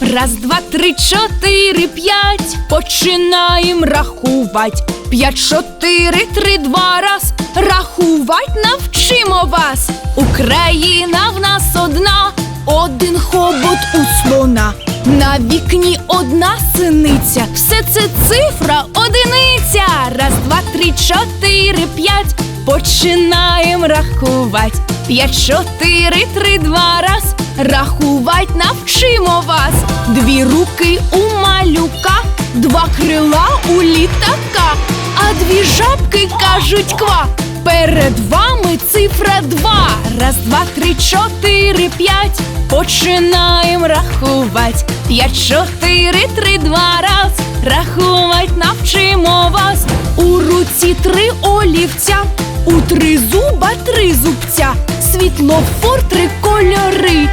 Раз, два, три, чотири, п'ять. Починаєм рахувати. П'ять, чотири, три, два, раз. Рахувати навчимо вас. Україна в нас одна, один хобот у слона. На вікні одна синиця. Все це цифра одиниця. Раз, два, три, чотири, п'ять. Починаєм рахувати. П'ять, чотири, три, Рахувати навчимо вас. Дві руки у малюка, два крила у літака, а дві жабки кажуть ква. Перед вами цифра два. Раз, два, три, чотири, п'ять. Починаєм рахувати. П'ять, чотири, три, два, раз. Рахувати навчимо вас. У руці три олівця, у три зуба три зубця. Світлофор три кольори.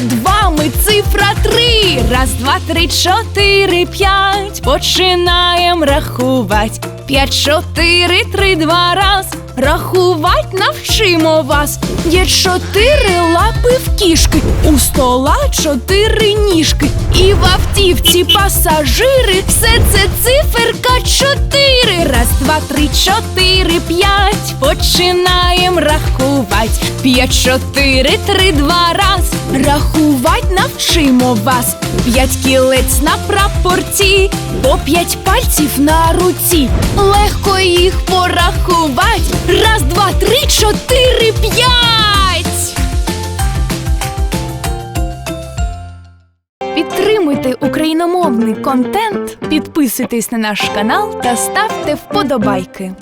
Перед вами цифра три. Раз, два, три, чотири, п'ять. Починаєм рахувати. П'ять, чотири, три, два, раз. Рахувати навчимо вас. Є чотири лапи в кішки, у стола чотири ніжки. І в автівці пасажири. Все це циферка чотири. Раз, два, три, чотири, п'ять. Починаєм рахувати. П'ять, чотири, три, два, раз. Рахувати навчимо вас. П'ять кілець на прапорці, по п'ять пальців на руці. Легко їх порахувати. Підтримуйте україномовний контент, підписуйтесь на наш канал та ставте вподобайки.